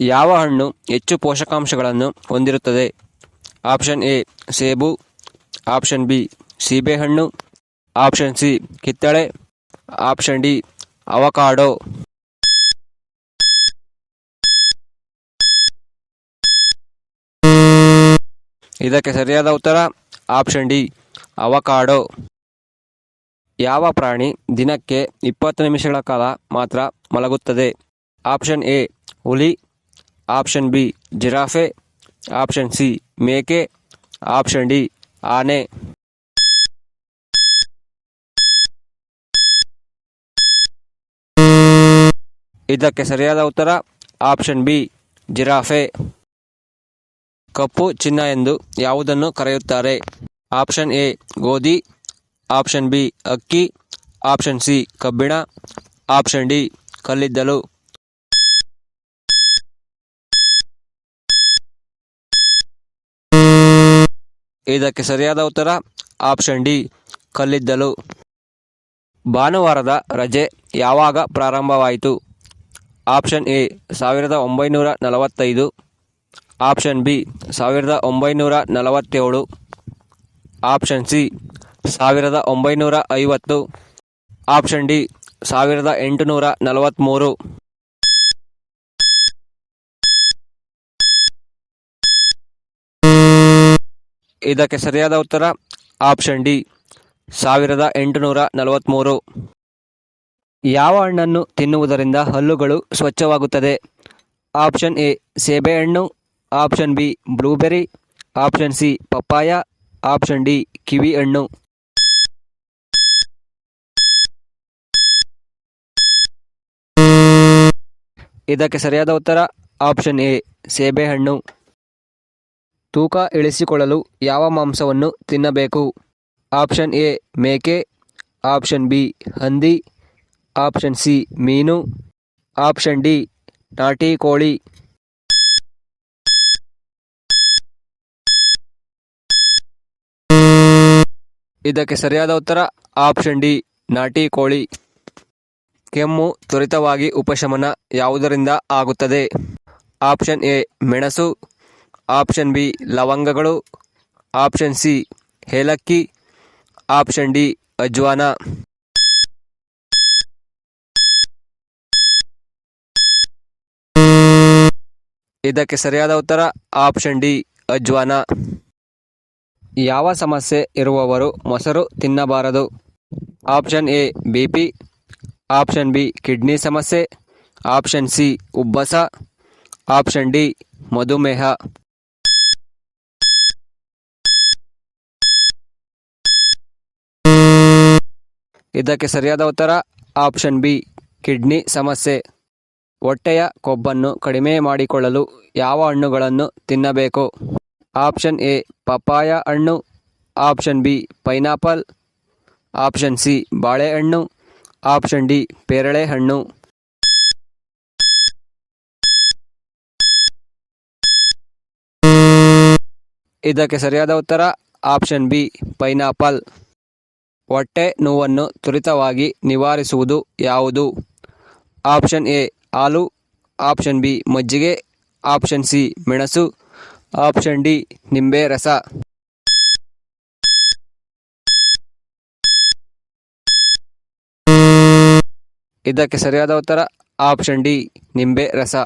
ಯಾವ ಹಣ್ಣು ಹೆಚ್ಚು ಪೋಷಕಾಂಶಗಳನ್ನು ಹೊಂದಿರುತ್ತದೆ? ಆಪ್ಷನ್ ಎ, ಸೇಬು. ಆಪ್ಷನ್ ಬಿ, ಸೀಬೆಹಣ್ಣು. ಆಪ್ಷನ್ ಸಿ, ಕಿತ್ತಳೆ. Option D, avocado. ಇದಕ್ಕೆ ಸರಿಯಾದ ಉತ್ತರ, ಆಪ್ಷನ್ ಡಿ, ಅವಕಾಡೋ. ಯಾವ ಪ್ರಾಣಿ ದಿನಕ್ಕೆ ಇಪ್ಪತ್ತು ನಿಮಿಷಗಳ ಕಾಲ ಮಾತ್ರ ಮಲಗುತ್ತದೆ? ಆಪ್ಷನ್ ಎ, ಹುಲಿ. Option B, giraffe. Option C, ಮೇಕೆ. ಆಪ್ಷನ್ ಡಿ, ಆನೆ. ಇದಕ್ಕೆ ಸರಿಯಾದ ಉತ್ತರ, ಆಪ್ಷನ್ ಬಿ, ಜಿರಾಫೆ. ಕಪ್ಪು ಚಿನ್ನ ಎಂದು ಯಾವುದನ್ನು ಕರೆಯುತ್ತಾರೆ? ಆಪ್ಷನ್ ಎ, ಗೋಧಿ. ಆಪ್ಷನ್ ಬಿ, ಅಕ್ಕಿ. ಆಪ್ಷನ್ ಸಿ, ಕಬ್ಬಿಣ. ಆಪ್ಷನ್ ಡಿ, ಕಲ್ಲಿದ್ದಲು. ಇದಕ್ಕೆ ಸರಿಯಾದ ಉತ್ತರ ಆಪ್ಷನ್ ಡಿ, ಕಲ್ಲಿದ್ದಲು. ಭಾನುವಾರದ ರಜೆ ಯಾವಾಗ ಪ್ರಾರಂಭವಾಯಿತು? ಆಪ್ಷನ್ ಎ, ಸಾವಿರದ ಒಂಬೈನೂರ ನಲವತ್ತೈದು. ಆಪ್ಷನ್ ಬಿ, ಸಾವಿರದ ಒಂಬೈನೂರ ನಲವತ್ತೇಳು. ಆಪ್ಷನ್ ಸಿ, ಸಾವಿರದ ಒಂಬೈನೂರ ಐವತ್ತು. ಆಪ್ಷನ್ ಡಿ, ಸಾವಿರದ ಎಂಟುನೂರ ನಲವತ್ತ್ಮೂರು ಇದಕ್ಕೆ ಸರಿಯಾದ ಉತ್ತರ ಆಪ್ಷನ್ ಡಿ. ಸಾವಿರದ ಎಂಟುನೂರ ನಲವತ್ತ್ಮೂರು ಯಾವ ಹಣ್ಣನ್ನು ತಿನ್ನುವುದರಿಂದ ಹಲ್ಲುಗಳು ಸ್ವಚ್ಛವಾಗುತ್ತದೆ? Option A ಸೇಬೆಹಣ್ಣು option B blueberry option C, papaya. Option D, kiwi ಹಣ್ಣು. ಇದಕ್ಕೆ ಸರಿಯಾದ ಉತ್ತರ ಆಪ್ಷನ್ ಎ ಸೇಬೆಹಣ್ಣು ತೂಕ ಇಳಿಸಿಕೊಳ್ಳಲು ಯಾವ ಮಾಂಸವನ್ನು ತಿನ್ನಬೇಕು? ಆಪ್ಷನ್ ಎ, ಮೇಕೆ. ಆಪ್ಷನ್ ಬಿ, ಹಂದಿ. ಆಪ್ಷನ್ ಸಿ, ಮೀನು. ಆಪ್ಷನ್ ಡಿ, ನಾಟಿ ಕೋಳಿ. ಇದಕ್ಕೆ ಸರಿಯಾದ ಉತ್ತರ ಆಪ್ಷನ್ ಡಿ, ನಾಟಿ ಕೋಳಿ. ಕೆಮ್ಮು ತ್ವರಿತವಾಗಿ ಉಪಶಮನ ಯಾವುದರಿಂದ ಆಗುತ್ತದೆ? ಆಪ್ಷನ್ ಎ, ಮೆಣಸು. ಆಪ್ಷನ್ ಬಿ, ಲವಂಗಗಳು. ಆಪ್ಷನ್ ಸಿ, ಏಲಕ್ಕಿ. ಆಪ್ಷನ್ ಡಿ, ಅಜ್ವಾನ. ಇದಕ್ಕೆ ಸರಿಯಾದ ಉತ್ತರ, ಆಪ್ಷನ್ ಡಿ, ಅಜ್ವಾನ. ಯಾವ ಸಮಸ್ಯೆ ಇರುವವರು ಮೊಸರು ತಿನ್ನಬಾರದು? Option A, B P. Option B, kidney ಸಮಸ್ಯೆ. ಆಪ್ಷನ್ ಸಿ, ಉಬ್ಬಸ. ಆಪ್ಷನ್ ಡಿ, ಮಧುಮೇಹ. ಇದಕ್ಕೆ ಸರಿಯಾದ ಉತ್ತರ ಆಪ್ಷನ್ ಬಿ, ಕಿಡ್ನಿ ಸಮಸ್ಯೆ. ಹೊಟ್ಟೆಯ ಕೊಬ್ಬನ್ನು ಕಡಿಮೆ ಮಾಡಿಕೊಳ್ಳಲು ಯಾವ ಹಣ್ಣುಗಳನ್ನು ತಿನ್ನಬೇಕು? ಆಪ್ಷನ್ ಎ, ಪಪ್ಪಾಯ ಹಣ್ಣು. Option B, pineapple. Option C, ಬಾಳೆಹಣ್ಣು. ಆಪ್ಷನ್ ಡಿ, ಪೇರಳೆ ಹಣ್ಣು. ಇದಕ್ಕೆ ಸರಿಯಾದ ಉತ್ತರ ಆಪ್ಷನ್ ಬಿ, ಪೈನಾಪಲ್. ಹೊಟ್ಟೆ ನೋವನ್ನು ತ್ವರಿತವಾಗಿ ನಿವಾರಿಸುವುದು ಯಾವುದು? ಆಪ್ಷನ್ ಎ, ಹಾಲು. ಆಪ್ಷನ್ ಬಿ, ಮಜ್ಜಿಗೆ. ಆಪ್ಷನ್ ಸಿ, ಮೆಣಸು. ಆಪ್ಷನ್ ಡಿ, ನಿಂಬೆ ರಸ. ಇದಕ್ಕೆ ಸರಿಯಾದ ಉತ್ತರ ಆಪ್ಷನ್ ಡಿ, ನಿಂಬೆ ರಸ.